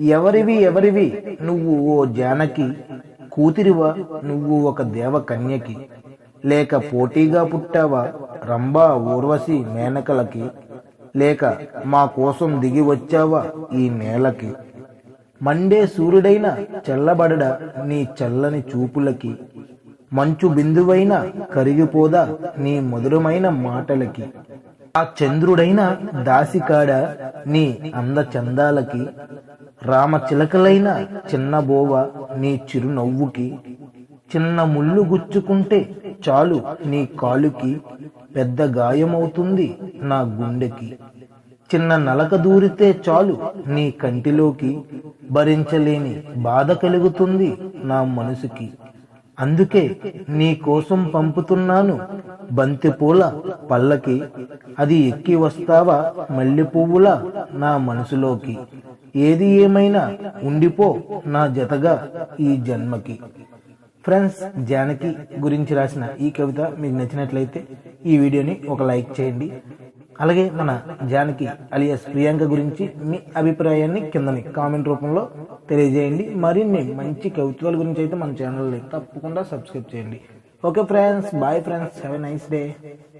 ఎవరివి ఎవరివి? నువ్వు ఓ జానకి కూతురివా? నువ్వు ఒక దేవ కన్యకి. లేక పోటీగా పుట్టావా? రంభా ఊర్వశి మేనకలకి. లేక మా కోసం దిగి వచ్చావా ఈ నేలకి? మండే సూర్యుడైన చల్లబడడ నీ చల్లని చూపులకి? మంచు బిందువైన కరిగిపోదా నీ మధురమైన మాటలకి? ఆ చంద్రుడైన దాసికాడ నీ అందచందాలకి? రామ రామచిలకలైన చిన్న బోవ నీ చిరునవ్వుకి చిన్న ముళ్ళు గుచ్చుకుంటే చాలు నీ కాలుకి పెద్ద గాయమవుతుంది నా గుండెకి. చిన్న నలక దూరితే చాలు నీ కంటిలోకి భరించలేని బాధ కలుగుతుంది నా మనసుకి. అందుకే నీ కోసం పంపుతున్నాను బంతిపూల పల్లకి అది ఎక్కి వస్తావా మల్లె పువ్వుల నా మనసులోకి. ఏది ఏమైనా ఉండిపో నా జతగా ఈ జన్మకి. ఫ్రెండ్స్ జానకి గురించి రాసిన ఈ కవిత మీకు నచ్చినట్లయితే ఈ వీడియోని ఒక లైక్ చేయండి. అలాగే మన జానకి అలియస్ ప్రియాంక గురించి మీ అభిప్రాయాన్ని కిందని కామెంట్ రూపంలో తెలియజేయండి. మరిన్ని మంచి కవిత్వాల గురించి అయితే మన ఛానల్ని తప్పకుండా సబ్స్క్రైబ్ చేయండి. Okay friends bye friends have a nice day.